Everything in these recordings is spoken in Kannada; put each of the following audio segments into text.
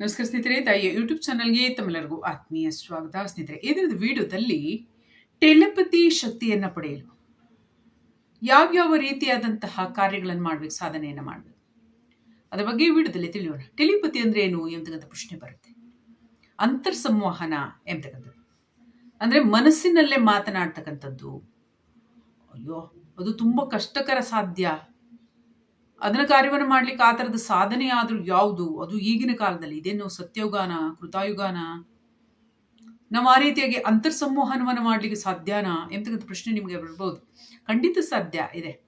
ನಮಸ್ಕಾರ ಸ್ನೇಹಿತರೆ ತಾಯಿಯ ಯೂಟ್ಯೂಬ್ ಚಾನಲ್ಗೆ ತಮ್ಮೆಲ್ಲರಿಗೂ ಆತ್ಮೀಯ ಸ್ವಾಗತ. ಸ್ನೇಹಿತರೆ ಇದರದ ವಿಡಿಯೋದಲ್ಲಿ ಟೆಲಿಪತಿ ಶಕ್ತಿಯನ್ನು ಪಡೆಯಲು ಯಾವ್ಯಾವ ರೀತಿಯಾದಂತಹ ಕಾರ್ಯಗಳನ್ನು ಮಾಡಬೇಕು, ಸಾಧನೆಯನ್ನು ಮಾಡಬೇಕು? ಅದರ ಬಗ್ಗೆ ವಿಡಿಯೋದಲ್ಲಿ ತಿಳಿಯೋಣ. ಟೆಲಿಪತಿ ಅಂದ್ರೆ ಏನು ಎಂಬತಕ್ಕಂಥ ಪ್ರಶ್ನೆ ಬರುತ್ತೆ. ಅಂತರ್ ಸಂವಹನ ಎಂಬತಕ್ಕಂಥದ್ದು ಅಂದರೆ ಮನಸ್ಸಿನಲ್ಲೇ ಮಾತನಾಡ್ತಕ್ಕಂಥದ್ದು. ಅಯ್ಯೋ, ಅದು ತುಂಬ ಕಷ್ಟಕರ ಸಾಧ್ಯ. ಅದನ್ನ ಕಾರ್ಯವನ್ನು ಮಾಡ್ಲಿಕ್ಕೆ ಆ ಥರದ ಸಾಧನೆ ಆದರೂ ಯಾವುದು? ಅದು ಈಗಿನ ಕಾಲದಲ್ಲಿ ಇದೇನು ಸತ್ಯಯುಗಾನ, ಕೃತಾಯುಗಾನ. ನಾವು ಆ ರೀತಿಯಾಗಿ ಅಂತರ್ ಸಂವಹನವನ್ನು ಮಾಡ್ಲಿಕ್ಕೆ ಸಾಧ್ಯನಾ ಎಂತಕ್ಕಂಥ ಪ್ರಶ್ನೆ ನಿಮಗೆ ಬರ್ಬೋದು. ಖಂಡಿತ ಸಾಧ್ಯ ಇದೆ.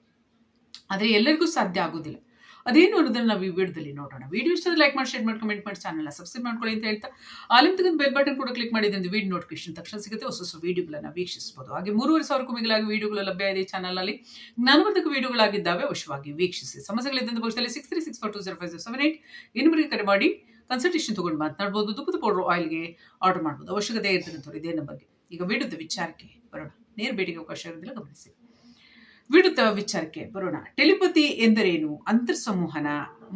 ಆದರೆ ಎಲ್ಲರಿಗೂ ಸಾಧ್ಯ ಆಗೋದಿಲ್ಲ. ಅದೇನು ಅನ್ನೋದನ್ನ ನಾವು ಈ ವಿಡಿಯೋದಲ್ಲಿ ನೋಡೋಣ. ವಿಡಿಯೋ ಇಷ್ಟ ಲೈಕ್ ಮಾಡಿ ಶೇರ್ ಮಾಡಿ ಕಮೆಂಟ್ ಮಾಡಿ ಚಾನಲ್ನ ಸಬ್ಸ್ಕ್ರೈಬ್ ಮಾಡ್ಕೊಳ್ಳಿ ಅಂತ ಹೇಳ್ತಾ ಅಲ್ಲಿಂದ ತಗೊಂಡು ಬೆಲ್ ಬಟನ್ ಕೂಡ ಕ್ಲಿಕ್ ಮಾಡಿದ್ರೆ ವಿಡಿಯೋ ನೋಟಿಫಿಕೇಶನ್ ತಕ್ಷಣ ಸಿಗುತ್ತೆ. ಹೊಸ ಹೊಸ ವಿಡಿಯೋಗಳನ್ನು ವೀಕ್ಷಿಸಬಹುದು ಹಾಗೆ ಮೂರುವರೆ ಸಾವಿರಕ್ಕೂ ಮಿಗಿಲಾಗಿ ವಿಡಿಯೋಗಳು ಲಭ್ಯ ಇದೆ ಚಾನಲ್ನಲ್ಲಿ ಜ್ಞಾನವರ್ಧಕ ವಿಡಿಯೋಗಳಾಗಿದ್ದಾವೆ ಅವಶ್ಯವಾಗಿ ವೀಕ್ಷಿಸಿ. ಸಮಸ್ಯೆಗಳಿದ್ದಂಥ ಪಕ್ಷದಲ್ಲಿ six three six four two zero five seven eight ಇನ್ನೊಬ್ಬರಿಗೆ ಕರೆ ಮಾಡಿ ಕನ್ಸಲ್ಟೇಷನ್ ತೊಗೊಂಡು ಮಾತನಾಡ್ಬೋದು, ತುಪ್ಪದ ಪೌಡರ್ ಆಯಿಲ್ಗೆ ಆರ್ಡರ್ ಮಾಡ್ಬೋದು. ಅವಶ್ಯಕತೆ ಇರ್ತಕ್ಕಂಥವ್ರು ಇದೇ ನಂಬರ್ಗೆ ಈಗ ವಿಡಿಯೋದ ವಿಚಾರಕ್ಕೆ ಬರೋಣ. ನೇರ ಭೇಟಿಗೆ ಅವಕಾಶ ಇರೋದಿಲ್ಲ, ಗಮನಿಸಿ. ವಿಡುತ್ತ ವಿಚಾರಕ್ಕೆ ಬರೋಣ. ಟೆಲಿಪತಿ ಎಂದರೇನು? ಅಂತರ್ ಸಂವಹನ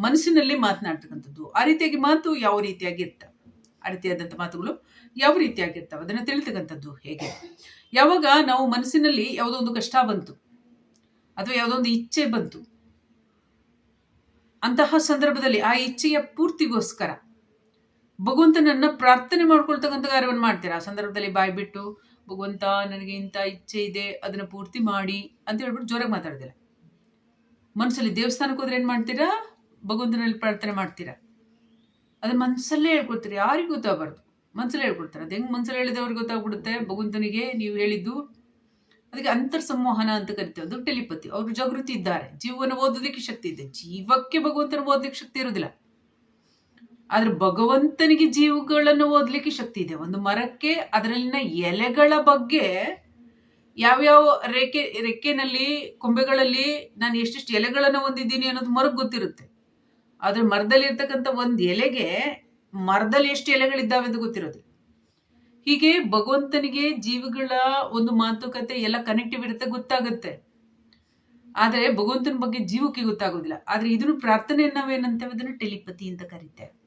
ಮನಸ್ಸಿನಲ್ಲಿ ಮಾತನಾಡ್ತಕ್ಕಂಥದ್ದು ಆ ರೀತಿಯಾಗಿ ಮಾತು ಯಾವ ರೀತಿಯಾಗಿ ಇರ್ತವೆ ಆ ರೀತಿಯಾದಂಥ ಮಾತುಗಳು ಯಾವ ರೀತಿಯಾಗಿರ್ತವೆ? ಅದನ್ನು ತಿಳಿತಕ್ಕಂಥದ್ದು ಹೇಗೆ? ಯಾವಾಗ ನಾವು ಮನಸ್ಸಿನಲ್ಲಿ ಯಾವುದೋ ಒಂದು ಕಷ್ಟ ಬಂತು, ಅಥವಾ ಯಾವುದೋ ಒಂದು ಇಚ್ಛೆ ಬಂತು, ಅಂತಹ ಸಂದರ್ಭದಲ್ಲಿ ಆ ಇಚ್ಛೆಯ ಪೂರ್ತಿಗೋಸ್ಕರ ಭಗವಂತನನ್ನ ಪ್ರಾರ್ಥನೆ ಮಾಡ್ಕೊಳ್ತಕ್ಕಂಥ ಕಾರ್ಯವನ್ನು ಮಾಡ್ತೀರಾ? ಆ ಸಂದರ್ಭದಲ್ಲಿ ಬಾಯಿ ಬಿಟ್ಟು ಭಗವಂತ ನನಗೆ ಇಂಥ ಇಚ್ಛೆ ಇದೆ, ಅದನ್ನ ಪೂರ್ತಿ ಮಾಡಿ ಅಂತ ಹೇಳ್ಬಿಟ್ಟು ಜೋರಾಗಿ ಮಾತಾಡೋದಿಲ್ಲ. ಮನಸ್ಸಲ್ಲಿ ದೇವಸ್ಥಾನಕ್ಕೆ ಹೋದ್ರೆ ಏನು ಮಾಡ್ತೀರಾ? ಭಗವಂತನಲ್ಲಿ ಪ್ರಾರ್ಥನೆ ಮಾಡ್ತೀರಾ? ಅದನ್ನ ಮನಸ್ಸಲ್ಲೇ ಹೇಳ್ಕೊಡ್ತೀರಿ, ಯಾರಿಗೂ ಗೊತ್ತಾಗಬಾರ್ದು. ಮನಸ್ಸಲ್ಲೇ ಹೇಳ್ಕೊಡ್ತಾರೆ. ಅದು ಹೆಂಗೆ ಮನಸ್ಸಲ್ಲಿ ಹೇಳಿದವ್ರಿಗೆ ಗೊತ್ತಾಗ್ಬಿಡುತ್ತೆ? ಭಗವಂತನಿಗೆ ನೀವು ಹೇಳಿದ್ದು, ಅದಕ್ಕೆ ಅಂತರ್ ಸಂವಹನ ಅಂತ ಕರಿತೇವೆ, ಅದು ಟೆಲಿಪತಿ. ಅವರು ಜಾಗೃತಿ ಇದ್ದಾರೆ. ಜೀವನ ಓದೋದಕ್ಕೆ ಶಕ್ತಿ ಇದೆ. ಜೀವಕ್ಕೆ ಭಗವಂತನ ಓದೋದಕ್ಕೆ ಶಕ್ತಿ ಇರೋದಿಲ್ಲ. ಆದ್ರೆ ಭಗವಂತನಿಗೆ ಜೀವಗಳನ್ನು ಓದಲಿಕ್ಕೆ ಶಕ್ತಿ ಇದೆ. ಒಂದು ಮರಕ್ಕೆ ಅದರಲ್ಲಿನ ಎಲೆಗಳ ಬಗ್ಗೆ ಯಾವ್ಯಾವ ರೇಖೆ, ರೆಕ್ಕೆನಲ್ಲಿ, ಕೊಂಬೆಗಳಲ್ಲಿ ನಾನು ಎಷ್ಟೆಷ್ಟು ಎಲೆಗಳನ್ನು ಹೊಂದಿದ್ದೀನಿ ಅನ್ನೋದು ಮರಕ್ಕೆ ಗೊತ್ತಿರುತ್ತೆ. ಆದ್ರೆ ಮರದಲ್ಲಿ ಇರ್ತಕ್ಕಂಥ ಒಂದು ಎಲೆಗೆ ಮರದಲ್ಲಿ ಎಷ್ಟು ಎಲೆಗಳಿದ್ದಾವೆ ಅಂತ ಗೊತ್ತಿರೋದು ಹೀಗೆ ಭಗವಂತನಿಗೆ ಜೀವಿಗಳ ಒಂದು ಮಾತುಕತೆ ಎಲ್ಲ ಕನೆಕ್ಟಿವ್ ಇರುತ್ತೆ, ಗೊತ್ತಾಗುತ್ತೆ. ಆದರೆ ಭಗವಂತನ ಬಗ್ಗೆ ಜೀವಕ್ಕೆ ಗೊತ್ತಾಗೋದಿಲ್ಲ. ಆದರೆ ಇದನ್ನು ಪ್ರಾರ್ಥನೆ ನಾವೇನಂತೇವೆ? ಅದನ್ನು ಟೆಲಿಪತಿ ಅಂತ ಕರೀತೇವೆ.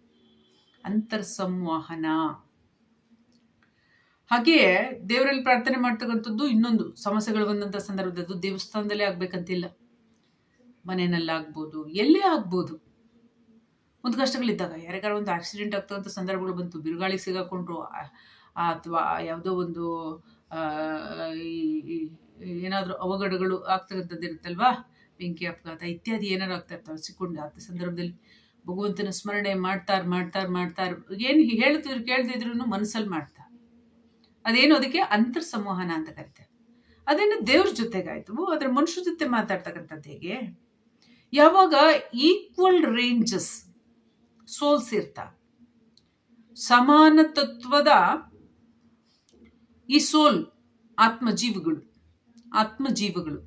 ಅಂತರ್ ಸಂವಹನ ಹಾಗೆಯೇ ದೇವರಲ್ಲಿ ಪ್ರಾರ್ಥನೆ ಮಾಡ್ತಕ್ಕಂಥದ್ದು ಇನ್ನೊಂದು. ಸಮಸ್ಯೆಗಳು ಬಂದಂಥ ಸಂದರ್ಭದದ್ದು ದೇವಸ್ಥಾನದಲ್ಲೇ ಆಗ್ಬೇಕಂತಿಲ್ಲ. ಮನೆಯಲ್ಲಾಗ್ಬೋದು, ಎಲ್ಲೇ ಆಗ್ಬೋದು. ಒಂದು ಕಷ್ಟಗಳಿದ್ದಾಗ ಯಾರಿಗಾರ ಒಂದು ಆಕ್ಸಿಡೆಂಟ್ ಆಗ್ತಕ್ಕಂಥ ಸಂದರ್ಭಗಳು ಬಂತು, ಬಿರುಗಾಳಿ ಸಿಗಾಕೊಂಡ್ರು ಅಥವಾ ಯಾವುದೋ ಒಂದು ಏನಾದರೂ ಅವಘಡಗಳು ಆಗ್ತಕ್ಕಂಥದ್ದು ಇರುತ್ತಲ್ವಾ ಬೆಂಕಿ ಅಪಘಾತ ಇತ್ಯಾದಿ ಏನಾರು ಆಗ್ತಾ ಇರ್ತಾವೆ ಸಿಕ್ಕೊಂಡು ಆ ಸಂದರ್ಭದಲ್ಲಿ. ಭಗವಂತನ ಸ್ಮರಣೆ ಮಾಡ್ತಾರೆ ಮಾಡ್ತಾರೆ ಮಾಡ್ತಾರೆ. ಏನು ಹೇಳ್ತಿದ್ರು ಕೇಳ್ತಿದ್ರು ಮನಸ್ಸಲ್ಲಿ ಮಾಡ್ತಾ. ಅದೇನು ಅದಕ್ಕೆ ಅಂತರ್ ಸಂವಹನ ಅಂತ ಕರಿತೆ. ಅದೇನು ದೇವ್ರ ಜೊತೆಗಾಯ್ತು. ಅದ್ರ ಮನುಷ್ಯ ಜೊತೆ ಮಾತಾಡ್ತಕ್ಕಂಥದ್ದು ಹೇಗೆ? ಯಾವಾಗ ಈಕ್ವಲ್ ರೇಂಜಸ್ ಸೋಲ್ಸ್ ಇರ್ತಾ. ಸಮಾನ ತತ್ವದ ಈ ಸೋಲ್ ಆತ್ಮಜೀವಿಗಳು, ಆತ್ಮಜೀವಗಳು.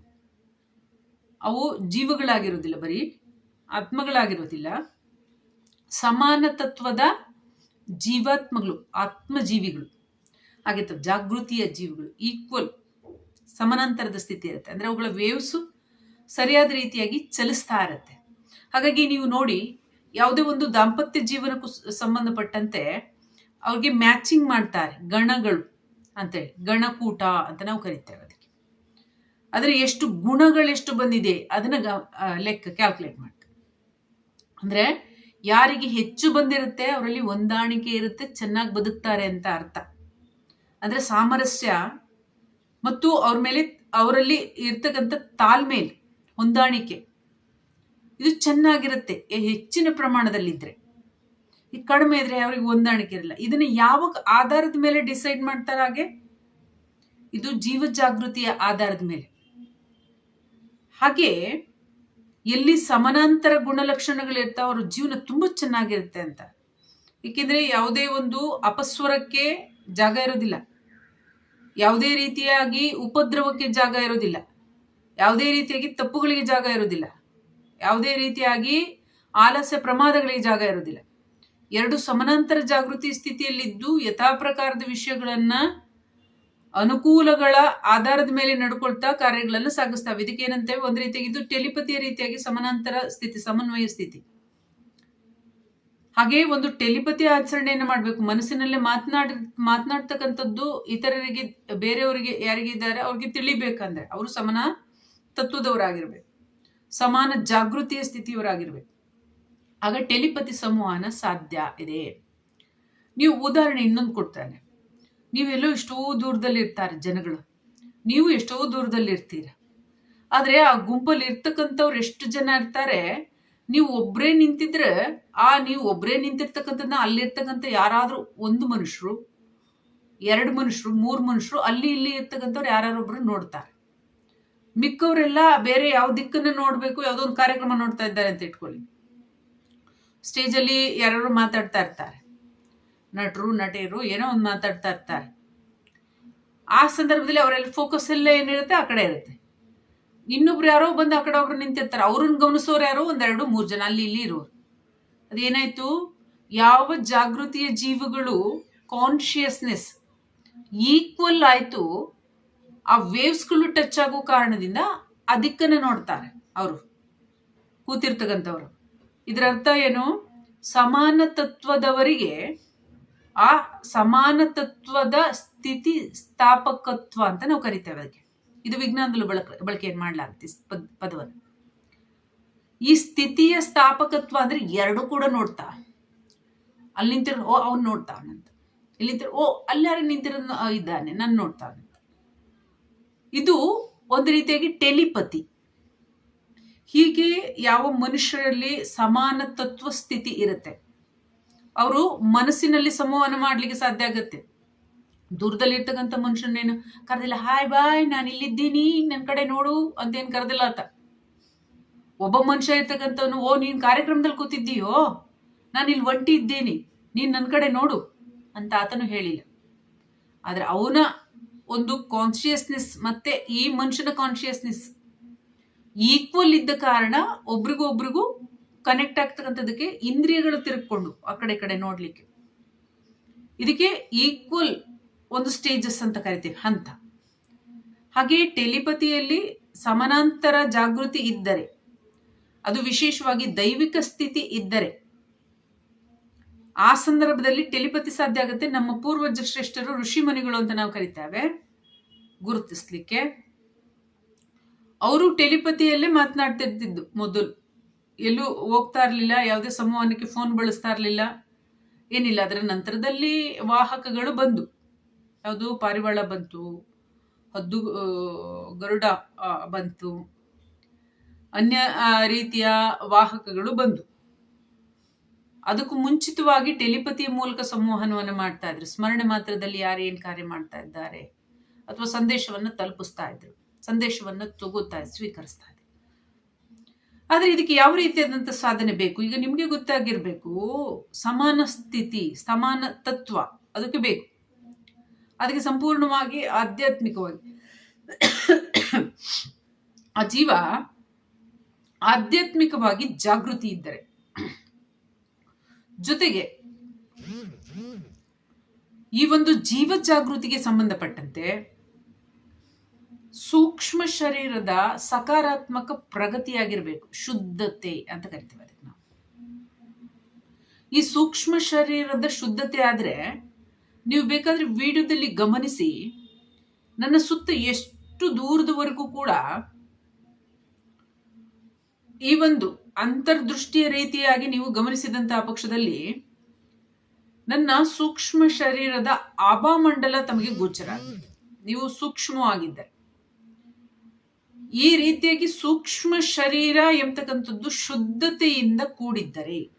ಅವು ಜೀವಗಳಾಗಿರೋದಿಲ್ಲ, ಬರೀ ಆತ್ಮಗಳಾಗಿರೋದಿಲ್ಲ. ಸಮಾನ ತತ್ವದ ಜೀವಾತ್ಮಗಳು, ಆತ್ಮಜೀವಿಗಳು. ಹಾಗೆ ಜಾಗೃತಿಯ ಜೀವಿಗಳು ಈಕ್ವಲ್ ಸಮಾನಾಂತರದ ಸ್ಥಿತಿ ಇರುತ್ತೆ. ಅಂದರೆ ಅವುಗಳ ವೇವ್ಸು ಸರಿಯಾದ ರೀತಿಯಾಗಿ ಚಲಿಸ್ತಾ ಇರುತ್ತೆ. ಹಾಗಾಗಿ ನೀವು ನೋಡಿ, ಯಾವುದೇ ಒಂದು ದಾಂಪತ್ಯ ಜೀವನಕ್ಕೂ ಸಂಬಂಧಪಟ್ಟಂತೆ ಅವ್ರಿಗೆ ಮ್ಯಾಚಿಂಗ್ ಮಾಡ್ತಾರೆ, ಗಣಗಳು ಅಂತೇಳಿ. ಗಣಕೂಟ ಅಂತ ನಾವು ಕರಿತೇವೆ ಅದಕ್ಕೆ. ಆದರೆ ಎಷ್ಟು ಗುಣಗಳೆಷ್ಟು ಬಂದಿದೆ, ಅದನ್ನ ಲೆಕ್ಕ ಕ್ಯಾಲ್ಕುಲೇಟ್ ಮಾಡ್ತಾರೆ ಅಂದರೆ ಯಾರಿಗೆ ಹೆಚ್ಚು ಬಂದಿರುತ್ತೆ ಅವರಲ್ಲಿ ಹೊಂದಾಣಿಕೆ ಇರುತ್ತೆ, ಚೆನ್ನಾಗಿ ಬದುಕ್ತಾರೆ ಅಂತ ಅರ್ಥ. ಅಂದರೆ ಸಾಮರಸ್ಯ ಮತ್ತು ಅವ್ರ ಮೇಲೆ ಅವರಲ್ಲಿ ಇರ್ತಕ್ಕಂಥ ತಾಲ್ಮೇಲ್ ಹೊಂದಾಣಿಕೆ, ಇದು ಚೆನ್ನಾಗಿರುತ್ತೆ. ಹೆಚ್ಚಿನ ಪ್ರಮಾಣದಲ್ಲಿದ್ದರೆ ಈ ಕಡಿಮೆ ಇದ್ರೆ ಅವ್ರಿಗೆ ಹೊಂದಾಣಿಕೆ ಇರಲ್ಲ. ಇದನ್ನು ಯಾವ ಆಧಾರದ ಮೇಲೆ ಡಿಸೈಡ್ ಮಾಡ್ತಾರೆ ಹಾಗೆ? ಇದು ಜೀವ ಜಾಗೃತಿಯ ಆಧಾರದ ಮೇಲೆ. ಹಾಗೆ ಎಲ್ಲಿ ಸಮಾನಾಂತರ ಗುಣಲಕ್ಷಣಗಳಿರ್ತಾವ ಅವ್ರ ಜೀವನ ತುಂಬ ಚೆನ್ನಾಗಿರುತ್ತೆ ಅಂತ. ಏಕೆಂದರೆ ಯಾವುದೇ ಒಂದು ಅಪಸ್ವರಕ್ಕೆ ಜಾಗ ಇರೋದಿಲ್ಲ. ಯಾವುದೇ ರೀತಿಯಾಗಿ ಉಪದ್ರವಕ್ಕೆ ಜಾಗ ಇರೋದಿಲ್ಲ. ಯಾವುದೇ ರೀತಿಯಾಗಿ ತಪ್ಪುಗಳಿಗೆ ಜಾಗ ಇರೋದಿಲ್ಲ. ಯಾವುದೇ ರೀತಿಯಾಗಿ ಆಲಸ್ಯ ಪ್ರಮಾದಗಳಿಗೆ ಜಾಗ ಇರೋದಿಲ್ಲ. ಎರಡು ಸಮಾನಾಂತರ ಜಾಗೃತಿ ಸ್ಥಿತಿಯಲ್ಲಿದ್ದು ಯಥಾ ಪ್ರಕಾರದ ವಿಷಯಗಳನ್ನ ಅನುಕೂಲಗಳ ಆಧಾರದ ಮೇಲೆ ನಡ್ಕೊಳ್ತಾ ಕಾರ್ಯಗಳನ್ನು ಸಾಗಿಸ್ತಾವೆ. ಇದಕ್ಕೆ ಏನಂತೇವೆ ಒಂದು ರೀತಿಯಾಗಿ ಇದು ಟೆಲಿಪತಿಯ ರೀತಿಯಾಗಿ ಸಮಾನಾಂತರ ಸ್ಥಿತಿ, ಸಮನ್ವಯ ಸ್ಥಿತಿ. ಹಾಗೆ ಒಂದು ಟೆಲಿಪತಿ ಆಚರಣೆಯನ್ನು ಮಾಡಬೇಕು. ಮನಸ್ಸಿನಲ್ಲೇ ಮಾತನಾಡ, ಮಾತನಾಡ್ತಕ್ಕಂಥದ್ದು ಇತರರಿಗೆ, ಬೇರೆಯವರಿಗೆ ಯಾರಿಗಿದ್ದಾರೆ ಅವ್ರಿಗೆ ತಿಳಿಬೇಕಂದ್ರೆ ಅವರು ಸಮಾನ ತತ್ವದವರಾಗಿರ್ಬೇಕು. ಸಮಾನ ಜಾಗೃತಿಯ ಸ್ಥಿತಿಯವರಾಗಿರ್ಬೇಕು. ಆಗ ಟೆಲಿಪತಿ ಸಂವಹನ ಸಾಧ್ಯ ಇದೆ. ನೀವು ಉದಾಹರಣೆ ಇನ್ನೊಂದು ಕೊಡ್ತಾನೆ. ನೀವೆಲ್ಲೋ ಎಷ್ಟೋ ದೂರದಲ್ಲಿ ಇರ್ತಾರೆ ಜನಗಳು. ನೀವು ಎಷ್ಟೋ ದೂರದಲ್ಲಿ ಇರ್ತೀರ ಆದರೆ ಆ ಗುಂಪಲ್ಲಿ ಇರ್ತಕ್ಕಂಥವ್ರು ಎಷ್ಟು ಜನ ಇರ್ತಾರೆ, ನೀವು ಒಬ್ಬರೇ ನಿಂತಿದ್ರೆ, ಆ ನೀವು ಒಬ್ಬರೇ ನಿಂತಿರ್ತಕ್ಕಂಥದ್ದನ್ನ ಅಲ್ಲಿರ್ತಕ್ಕಂಥ ಯಾರಾದರೂ ಒಂದು ಮನುಷ್ಯರು, ಎರಡು ಮನುಷ್ಯರು, ಮೂರು ಮನುಷ್ಯರು, ಅಲ್ಲಿ ಇಲ್ಲಿ ಇರ್ತಕ್ಕಂಥವ್ರು ಯಾರ್ಯಾರೊಬ್ಬರು ನೋಡ್ತಾರೆ. ಮಿಕ್ಕವರೆಲ್ಲ ಬೇರೆ ಯಾವ ದಿಕ್ಕನ್ನು ನೋಡಬೇಕು, ಯಾವುದೋ ಒಂದು ಕಾರ್ಯಕ್ರಮ ನೋಡ್ತಾ ಇದ್ದಾರೆ ಅಂತ ಇಟ್ಕೊಳ್ಳಿ. ಸ್ಟೇಜಲ್ಲಿ ಯಾರು ಮಾತಾಡ್ತಾ ಇರ್ತಾರೆ. ನಟರು, ನಟಿಯರು ಏನೋ ಒಂದು ಮಾತಾಡ್ತಾ ಇರ್ತಾರೆ. ಆ ಸಂದರ್ಭದಲ್ಲಿ ಅವರೆಲ್ಲ ಫೋಕಸ್ ಎಲ್ಲ ಏನಿರುತ್ತೆ? ಆ ಕಡೆ ಇರುತ್ತೆ. ಇನ್ನೊಬ್ರು ಯಾರೋ ಬಂದು ಆ ಕಡೆ ಒಬ್ರು ನಿಂತಿರ್ತಾರೆ. ಅವ್ರನ್ನ ಗಮನಿಸೋರು ಯಾರೋ ಒಂದೆರಡು ಮೂರು ಜನ. ಅಲ್ಲಿ ಇಲ್ಲಿ ಇರೋರು. ಅದೇನಾಯ್ತು? ಯಾವ ಜಾಗೃತಿಯ ಜೀವಗಳು ಕಾನ್ಶಿಯಸ್ನೆಸ್ ಈಕ್ವಲ್ ಆಯಿತು, ಆ ವೇವ್ಸ್ಗಳು ಟಚ್ ಆಗೋ ಕಾರಣದಿಂದ ಅದಕ್ಕನ್ನು ನೋಡ್ತಾರೆ ಅವರು. ಕೂತಿರ್ತಕ್ಕಂಥವ್ರು. ಇದರ ಅರ್ಥ ಏನು? ಸಮಾನ ತತ್ವದವರಿಗೆ ಆ ಸಮಾನ ತತ್ವದ ಸ್ಥಿತಿ ಸ್ಥಾಪಕತ್ವ ಅಂತ ನಾವು ಕರಿತೇವೆ ಅದಕ್ಕೆ. ಇದು ವಿಜ್ಞಾನದಲ್ಲೂ ಬಳಕೆ ಬಳಕೆಯನ್ನು ಮಾಡಲಾಗುತ್ತೆ ಪದ, ಪದವನ್ನು. ಈ ಸ್ಥಿತಿಯ ಸ್ಥಾಪಕತ್ವ ಅಂದ್ರೆ ಎರಡು ಕೂಡ ನೋಡ್ತಾ. ಅಲ್ಲಿ ನಿಂತಿರೋ, ಓ, ಅವ್ನು ನೋಡ್ತಾವನಂತ ಇಲ್ಲಿ ನಿಂತಿರೋ, ಓ ಅಲ್ಲಾರು ನಿಂತಿರ ಇದ್ದಾನೆ, ನಾನು ನೋಡ್ತಾವನಂತ ಇದು ಒಂದು ರೀತಿಯಾಗಿ ಟೆಲಿಪತಿ. ಹೀಗೆ ಯಾವ ಮನುಷ್ಯರಲ್ಲಿ ಸಮಾನ ತತ್ವ ಸ್ಥಿತಿ ಇರುತ್ತೆ. ಅವರು ಮನಸ್ಸಿನಲ್ಲಿ ಸಂವಹನ ಮಾಡ್ಲಿಕ್ಕೆ ಸಾಧ್ಯ ಆಗತ್ತೆ. ದೂರದಲ್ಲಿ ಇರ್ತಕ್ಕಂಥ ಮನುಷ್ಯನೇನು, ಕರೆದಿಲ್ಲ, ಹಾಯ್ ಬಾಯ್, ನಾನು ಇಲ್ಲಿದ್ದೀನಿ ನನ್ನ ಕಡೆ ನೋಡು ಅಂತೇನು ಕರೆದಿಲ್ಲ ಆತ. ಒಬ್ಬ ಮನುಷ್ಯ ಇರ್ತಕ್ಕಂಥವನು, ಓ, ನೀನು ಕಾರ್ಯಕ್ರಮದಲ್ಲಿ ಕೂತಿದ್ದೀಯೋ? ನಾನು ಇಲ್ಲಿ ಒಂಟಿ ಇದ್ದೀನಿ, ನೀನು ನನ್ನ ಕಡೆ ನೋಡು ಅಂತ ಆತನು ಹೇಳಿಲ್ಲ. ಆದರೆ ಅವನ ಒಂದು ಕಾನ್ಶಿಯಸ್ನೆಸ್ ಮತ್ತೆ ಈ ಮನುಷ್ಯನ ಕಾನ್ಶಿಯಸ್ನೆಸ್ ಈಕ್ವಲ್ ಇದ್ದ ಕಾರಣ ಒಬ್ರಿಗೂ ಒಬ್ರಿಗೂ ಕನೆಕ್ಟ್ ಆಗ್ತಕ್ಕಂಥದ್ದಕ್ಕೆ ಇಂದ್ರಿಯಗಳು ತಿರುಕೊಂಡು ಆ ಕಡೆ ಕಡೆ ನೋಡಲಿಕ್ಕೆ. ಇದಕ್ಕೆ ಈಕ್ವಲ್ ಒಂದು ಸ್ಟೇಜಸ್ ಅಂತ ಕರಿತೀವಿ, ಹಂತ. ಹಾಗೆ ಟೆಲಿಪತಿಯಲ್ಲಿ ಸಮಾನಾಂತರ ಜಾಗೃತಿ ಇದ್ದರೆ, ಅದು ವಿಶೇಷವಾಗಿ ದೈವಿಕ ಸ್ಥಿತಿ ಇದ್ದರೆ, ಆ ಸಂದರ್ಭದಲ್ಲಿ ಟೆಲಿಪತಿ ಸಾಧ್ಯ ಆಗುತ್ತೆ. ನಮ್ಮ ಪೂರ್ವಜ ಶ್ರೇಷ್ಠರು ಋಷಿ ಮನಿಗಳು ಅಂತ ನಾವು ಕರಿತೇವೆ, ಗುರುತಿಸ್ಲಿಕ್ಕೆ. ಅವರು ಟೆಲಿಪತಿಯಲ್ಲೇ ಮಾತನಾಡ್ತಿರ್ತಿದ್ದು ಮೊದಲು. ಎಲ್ಲೂ ಹೋಗ್ತಾ ಇರಲಿಲ್ಲ, ಯಾವುದೇ ಸಂವಹನಕ್ಕೆ ಫೋನ್ ಬಳಸ್ತಾ ಇರಲಿಲ್ಲ. ಏನಿಲ್ಲ, ಅದರ ನಂತರದಲ್ಲಿ ವಾಹಕಗಳು ಬಂದು, ಯಾವುದು ಪಾರಿವಾಳ ಬಂತು, ಹದ್ದು ಗರುಡ ಬಂತು, ಅನ್ಯ ರೀತಿಯ ವಾಹಕಗಳು ಬಂದು. ಅದಕ್ಕೂ ಮುಂಚಿತವಾಗಿ ಟೆಲಿಪತಿ ಮೂಲಕ ಸಂವಹನವನ್ನು ಮಾಡ್ತಾ ಇದ್ರು. ಸ್ಮರಣೆ ಮಾತ್ರದಲ್ಲಿ ಯಾರು ಏನು ಕಾರ್ಯ ಮಾಡ್ತಾ ಇದ್ದಾರೆ, ಅಥವಾ ಸಂದೇಶವನ್ನು ತಲುಪಿಸ್ತಾ ಇದ್ರು, ಸಂದೇಶವನ್ನು ತಗೋತಾ ಸ್ವೀಕರಿಸ್ತಾ ಆದ್ರೆ ಇದಕ್ಕೆ ಯಾವ ರೀತಿಯಾದಂಥ ಸಾಧನೆ ಬೇಕು? ಈಗ ನಿಮಗೆ ಗೊತ್ತಾಗಿರ್ಬೇಕು, ಸಮಾನ ಸ್ಥಿತಿ, ಸಮಾನ ತತ್ವ ಅದಕ್ಕೆ ಬೇಕು. ಅದಕ್ಕೆ ಸಂಪೂರ್ಣವಾಗಿ ಆಧ್ಯಾತ್ಮಿಕವಾಗಿ. ಆ ಜೀವ ಆಧ್ಯಾತ್ಮಿಕವಾಗಿ ಜಾಗೃತಿ ಇದ್ದರೆ, ಜೊತೆಗೆ ಈ ಒಂದು ಜೀವ ಜಾಗೃತಿಗೆ ಸಂಬಂಧಪಟ್ಟಂತೆ ಸೂಕ್ಷ್ಮ ಶರೀರದ ಸಕಾರಾತ್ಮಕ ಪ್ರಗತಿಯಾಗಿರ್ಬೇಕು. ಶುದ್ಧತೆ ಅಂತ ಕರಿತೀವಿ ಅದಕ್ಕೆ ನಾವು. ಈ ಸೂಕ್ಷ್ಮ ಶರೀರದ ಶುದ್ಧತೆ ಆದ್ರೆ ನೀವು ಬೇಕಾದ್ರೆ ವಿಡಿಯೋದಲ್ಲಿ ಗಮನಿಸಿ, ನನ್ನ ಸುತ್ತ ಎಷ್ಟು ದೂರದವರೆಗೂ ಕೂಡ ಈ ಒಂದು ಅಂತರ್ದೃಷ್ಟಿಯ ರೀತಿಯಾಗಿ ನೀವು ಗಮನಿಸಿದಂತಹ ಪಕ್ಷದಲ್ಲಿ ನನ್ನ ಸೂಕ್ಷ್ಮ ಶರೀರದ ಆಭಾಮಂಡಲ ತಮಗೆ ಗೋಚರ ನೀವು ಸೂಕ್ಷ್ಮವಾಗಿದ್ದರೆ. ಈ ರೀತಿಯಾಗಿ ಸೂಕ್ಷ್ಮ ಶರೀರ ಎಂಬತಕ್ಕಂಥದ್ದು ಶುದ್ಧತೆಯಿಂದ ಕೂಡಿದ್ದರೆ.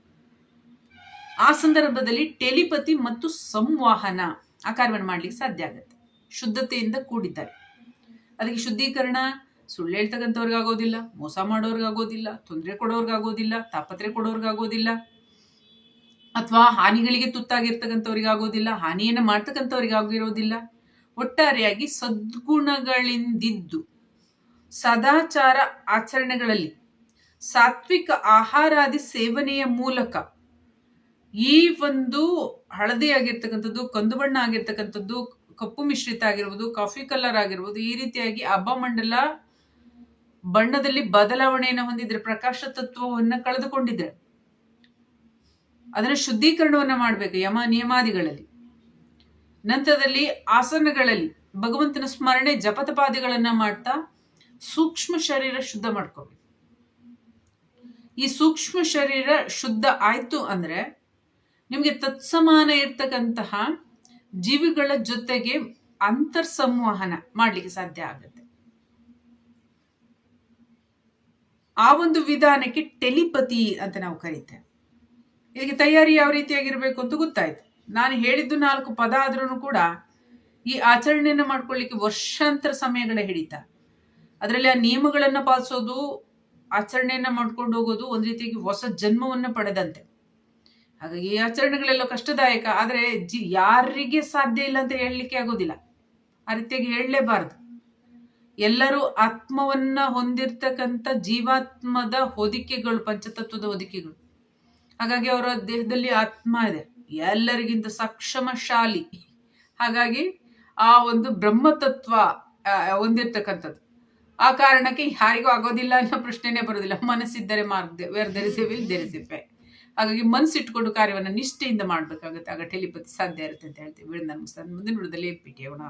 ಆ ಸಂದರ್ಭದಲ್ಲಿ ಟೆಲಿಪತಿ ಮತ್ತು ಸಂವಹನ ಆ ಕಾರ್ಯವನ್ನು ಮಾಡ್ಲಿಕ್ಕೆ ಸಾಧ್ಯ ಆಗುತ್ತೆ. ಶುದ್ಧತೆಯಿಂದ ಕೂಡಿದ್ದಾರೆ. ಅದಕ್ಕೆ ಶುದ್ಧೀಕರಣ, ಸುಳ್ಳು ಹೇಳ್ತಕ್ಕಂಥವ್ರಿಗಾಗೋದಿಲ್ಲ, ಮೋಸ ಮಾಡೋರ್ಗಾಗೋದಿಲ್ಲ, ತೊಂದರೆ ಕೊಡೋರ್ಗಾಗೋದಿಲ್ಲ ತಾಪತ್ರೆ ಕೊಡೋರ್ಗಾಗೋದಿಲ್ಲ, ಅಥವಾ ಹಾನಿಗಳಿಗೆ ತುತ್ತಾಗಿರ್ತಕ್ಕಂಥವ್ರಿಗಾಗೋದಿಲ್ಲ, ಹಾನಿಯನ್ನು ಮಾಡ್ತಕ್ಕಂಥವ್ರಿಗಾಗಿರೋದಿಲ್ಲ, ಒಟ್ಟಾರೆಯಾಗಿ ಸದ್ಗುಣಗಳಿಂದಿದ್ದು. ಸದಾಚಾರ ಆಚರಣೆಗಳಲ್ಲಿ ಸಾತ್ವಿಕ ಆಹಾರಾದಿ ಸೇವನೆಯ ಮೂಲಕ ಈ ಒಂದು ಹಳದಿ ಆಗಿರ್ತಕ್ಕಂಥದ್ದು, ಕಂದು ಬಣ್ಣ ಆಗಿರ್ತಕ್ಕಂಥದ್ದು, ಕಪ್ಪು ಮಿಶ್ರಿತ ಆಗಿರ್ಬೋದು, ಕಾಫಿ ಕಲರ್ ಆಗಿರ್ಬೋದು, ಈ ರೀತಿಯಾಗಿ ಮಂಡಲ ಬಣ್ಣದಲ್ಲಿ ಬದಲಾವಣೆಯನ್ನು ಹೊಂದಿದ್ರೆ, ಪ್ರಕಾಶ ತತ್ವವನ್ನು ಕಳೆದುಕೊಂಡಿದ್ರೆ ಅದರ ಶುದ್ಧೀಕರಣವನ್ನು ಮಾಡಬೇಕು ಯಮ ನಿಯಮಾದಿಗಳಲ್ಲಿ. ನಂತರದಲ್ಲಿ ಆಸನಗಳಲ್ಲಿ ಭಗವಂತನ ಸ್ಮರಣೆ ಜಪತಪಾದಿಗಳನ್ನ ಮಾಡ್ತಾ ಸೂಕ್ಷ್ಮ ಶರೀರ ಶುದ್ಧ ಮಾಡ್ಕೋಬೇಕು. ಈ ಸೂಕ್ಷ್ಮ ಶರೀರ ಶುದ್ಧ ಆಯ್ತು ಅಂದ್ರೆ ನಿಮಗೆ ತತ್ಸಮಾನ ಇರ್ತಕ್ಕಂತಹ ಜೀವಿಗಳ ಜೊತೆಗೆ ಅಂತರ್ ಸಂವಹನ ಮಾಡ್ಲಿಕ್ಕೆ ಸಾಧ್ಯ ಆಗುತ್ತೆ. ಆ ಒಂದು ವಿಧಾನಕ್ಕೆ ಟೆಲಿಪತಿ ಅಂತ ನಾವು ಕರೀತೇವೆ. ಇದಕ್ಕೆ ತಯಾರಿ ಯಾವ ರೀತಿಯಾಗಿರ್ಬೇಕು ಅಂತ ಗೊತ್ತಾಯ್ತು. ನಾನು ಹೇಳಿದ್ದು ನಾಲ್ಕು ಪದ ಆದ್ರೂ ಕೂಡ ಈ ಆಚರಣೆಯನ್ನು ಮಾಡ್ಕೊಳ್ಳಿಕ್ಕೆ ವರ್ಷಾಂತರ ಸಮಯಗಳ ಹಿಡಿತ. ಅದರಲ್ಲಿ ಆ ನಿಯಮಗಳನ್ನ ಪಾಲಿಸೋದು, ಆಚರಣೆಯನ್ನ ಮಾಡ್ಕೊಂಡು ಹೋಗೋದು ಒಂದ್ ರೀತಿಯಾಗಿ ಹೊಸ ಜನ್ಮವನ್ನ ಪಡೆದಂತೆ. ಹಾಗಾಗಿ ಈ ಆಚರಣೆಗಳೆಲ್ಲ ಕಷ್ಟದಾಯಕ, ಆದರೆ ಜಿ ಯಾರಿಗೆ ಸಾಧ್ಯ ಇಲ್ಲ ಅಂತ ಹೇಳಲಿಕ್ಕೆ ಆಗೋದಿಲ್ಲ. ಆ ರೀತಿಯಾಗಿ ಹೇಳಲೇಬಾರದು. ಎಲ್ಲರೂ ಆತ್ಮವನ್ನ ಹೊಂದಿರ್ತಕ್ಕಂಥ ಜೀವಾತ್ಮದ ಹೊದಿಕೆಗಳು, ಪಂಚತತ್ವದ ಹೊದಿಕೆಗಳು. ಹಾಗಾಗಿ ಅವರ ದೇಹದಲ್ಲಿ ಆತ್ಮ ಇದೆ. ಎಲ್ಲರಿಗಿಂತ ಸಕ್ಷಮಶಾಲಿ. ಹಾಗಾಗಿ ಆ ಒಂದು ಬ್ರಹ್ಮತತ್ವ ಹೊಂದಿರ್ತಕ್ಕಂಥದ್ದು. ಆ ಕಾರಣಕ್ಕೆ ಯಾರಿಗೂ ಆಗೋದಿಲ್ಲ ಅನ್ನೋ ಪ್ರಶ್ನೆನೇ ಬರೋದಿಲ್ಲ. ಮನಸ್ಸಿದ್ದರೆ ಮಾರ್ಗ ವೇರ್ ಧರಿಸಿವಿಲ್ ಧರಿಸಿಫೆ ಹಾಗಾಗಿ ಮನಸ್ಸಿಟ್ಕೊಂಡು ಕಾರ್ಯವನ್ನು ನಿಷ್ಠೆಯಿಂದ ಮಾಡಬೇಕಾಗುತ್ತೆ. ಆಗ ಟೆಲಿಪತಿ ಸಾಧ್ಯ ಇರುತ್ತೆ ಅಂತ ಹೇಳ್ತೀವಿ ವಿಡಿಯೋ ಮುಂದಿನ ವಿಡಿಯೋದಲ್ಲಿ ಭೇಟಿಯಾಗೋಣ.